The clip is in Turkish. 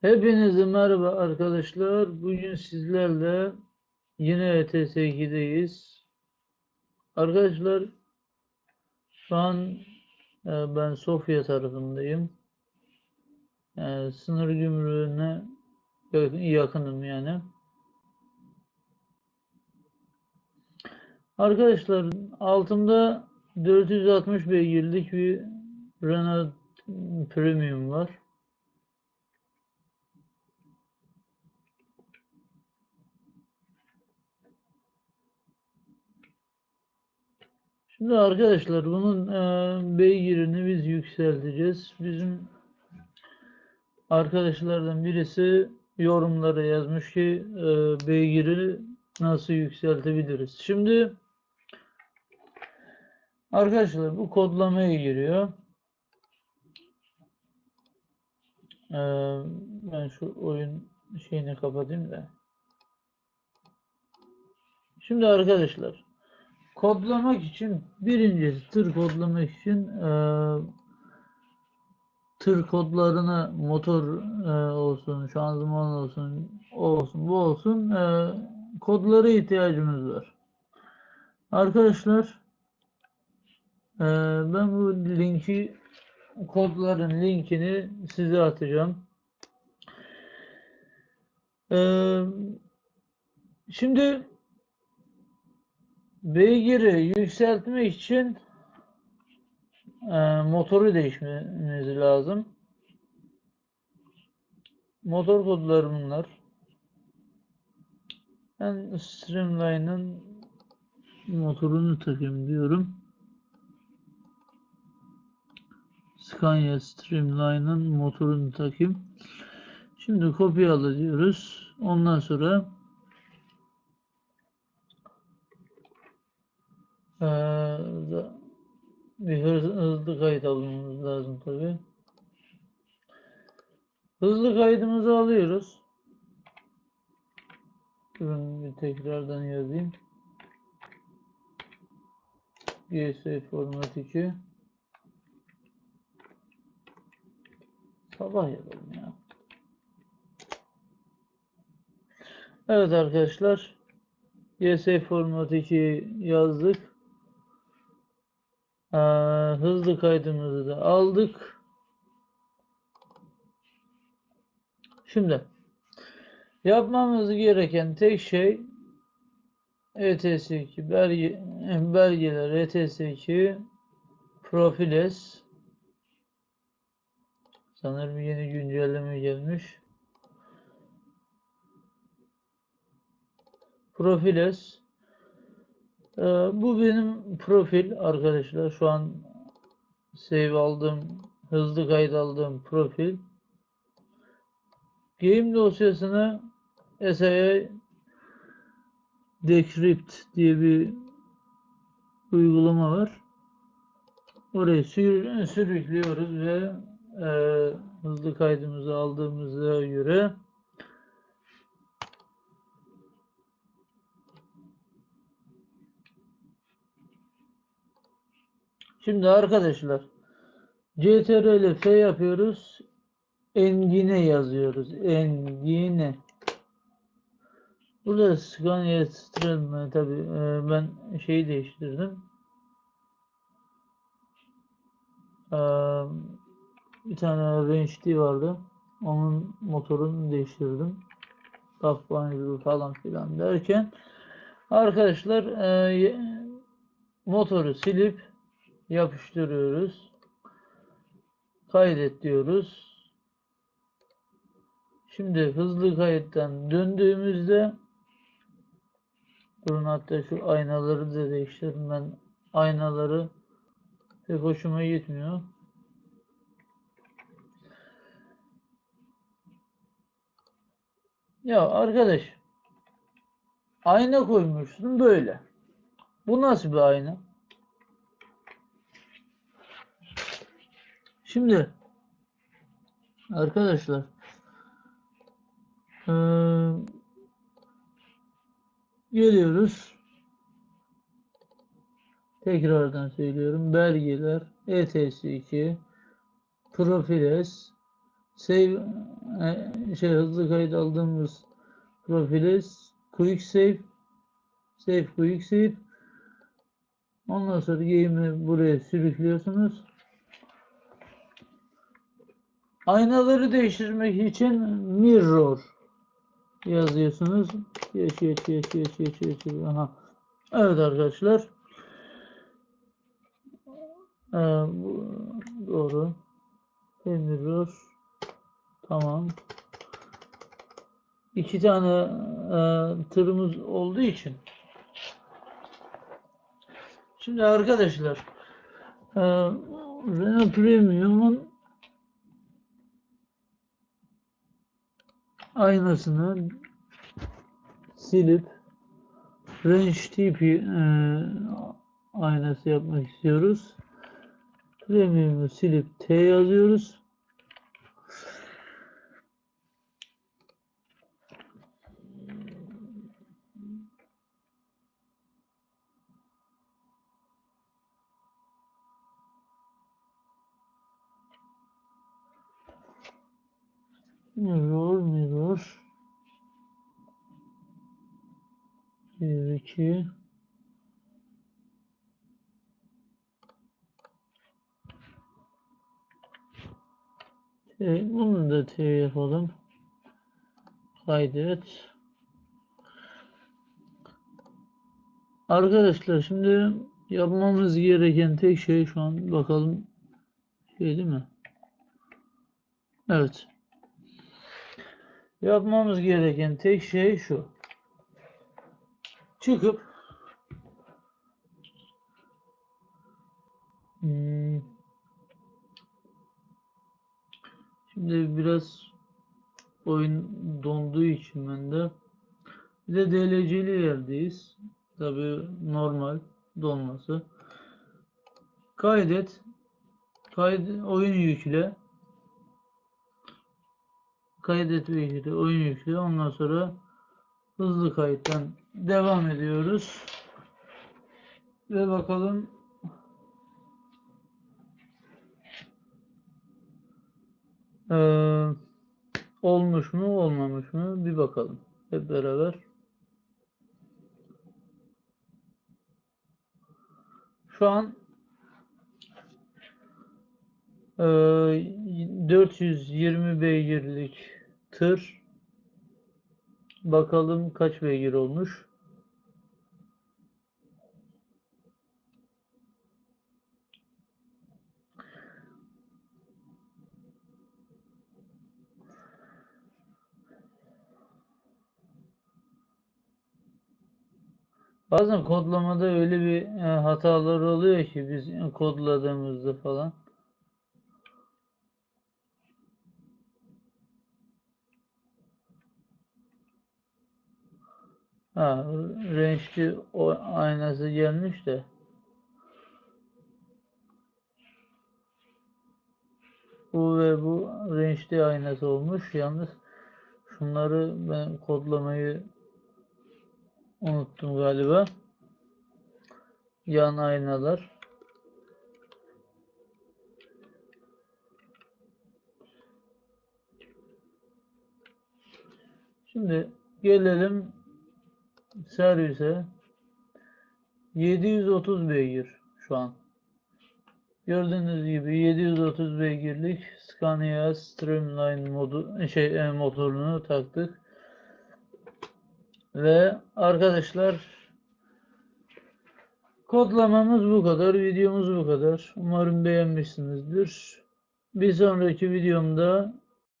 Hepinize merhaba arkadaşlar. Bugün sizlerle yine E ETS 2'deyiz. Arkadaşlar şu an e, ben Sofya tarafındayım. E, sınır gümrüğüne yakın- yakınım yani. Arkadaşlar altımda 460 beygirlik bir Renault Premium var. Şimdi arkadaşlar bunun e, beygirini biz yükselteceğiz. Bizim arkadaşlardan birisi yorumlara yazmış ki e, beygiri nasıl yükseltebiliriz? Şimdi arkadaşlar bu kodlamaya giriyor. E, ben şu oyun şeyini kapatayım da. Şimdi arkadaşlar kodlamak için birincisi tır kodlamak için eee, tır kodlarına motor eee, olsun, şanzıman olsun, olsun, bu olsun eee, kodlara ihtiyacımız var. Arkadaşlar eee, ben bu linki kodların linkini size atacağım. Eee, şimdi Beygiri yükseltmek için e, motoru değişmemiz lazım. Motor kodları bunlar. Ben Streamline'ın motorunu takayım diyorum. Scania Streamline'ın motorunu takayım. Şimdi kopyala diyoruz. Ondan sonra Ee, da- bir hız- hızlı kayıt almamız lazım tabii. Hızlı kaydımızı alıyoruz. Durun bir tekrardan yazayım. GS format 2 Sabah yapalım ya. Evet arkadaşlar. GS format 2 yazdık. Ee, hızlı kaydımızı da aldık. Şimdi yapmamız gereken tek şey ETS2 belge, belgeler ETS2 Profiles sanırım yeni güncelleme gelmiş. Profiles ee, bu benim profil arkadaşlar. Şu an save aldığım, hızlı kayıt aldığım profil. Game dosyasını SIA Decrypt diye bir uygulama var. Oraya sür- sürüklüyoruz ve e, hızlı kaydımızı aldığımıza göre Şimdi arkadaşlar CTRL F yapıyoruz. Engine yazıyoruz. Engine. Burada Scania Streamline tabi ben şeyi değiştirdim. Ee, bir tane Range D vardı. Onun motorunu değiştirdim. Banyo falan filan derken arkadaşlar e, motoru silip yapıştırıyoruz. Kaydet diyoruz. Şimdi hızlı kayıttan döndüğümüzde durun hatta şu aynaları da değiştirin ben aynaları pek hoşuma gitmiyor. Ya arkadaş ayna koymuşsun böyle. Bu nasıl bir ayna? Şimdi arkadaşlar eee, geliyoruz. Tekrardan söylüyorum. Belgeler, ETS2, Profiles, save e, şey hızlı kayıt aldığımız profile quick save save quick save ondan sonra game'i buraya sürüklüyorsunuz. Aynaları değiştirmek için mirror yazıyorsunuz. Geç geç geç geç geç geç. Aha. Evet arkadaşlar. Ee, bu, doğru. Mirror. Tamam. İki tane e, tırımız olduğu için. Şimdi arkadaşlar e, Renault Premium'un aynasını silip Range TP e, aynası yapmak istiyoruz. Premium'u silip T yazıyoruz. Mirror, mirror. Bir, iki. T, bunu da T yapalım. Kaydet. Arkadaşlar şimdi yapmamız gereken tek şey şu an bakalım şey değil mi? Evet. Yapmamız gereken tek şey şu. Çıkıp Hmm. Şimdi biraz oyun donduğu için ben de bir de DLC'li yerdeyiz. Tabi normal donması. Kaydet. Kaydet oyun yükle. Kaydet ve yükle, oyun yükle. Ondan sonra hızlı kayıttan devam ediyoruz. Ve bakalım Ee, olmuş mu olmamış mı bir bakalım hep beraber. Şu an 420 beygirlik tır bakalım kaç beygir olmuş. Bazen kodlamada öyle bir e, hatalar oluyor ki biz kodladığımızda falan. Ha, renkli o aynası gelmiş de. Bu ve bu renkli aynası olmuş. Yalnız şunları ben kodlamayı unuttum galiba. Yan aynalar. Şimdi gelelim servise 730 beygir şu an. Gördüğünüz gibi 730 beygirlik Scania Streamline modu şey e, motorunu taktık. Ve arkadaşlar kodlamamız bu kadar, videomuz bu kadar. Umarım beğenmişsinizdir. Bir sonraki videomda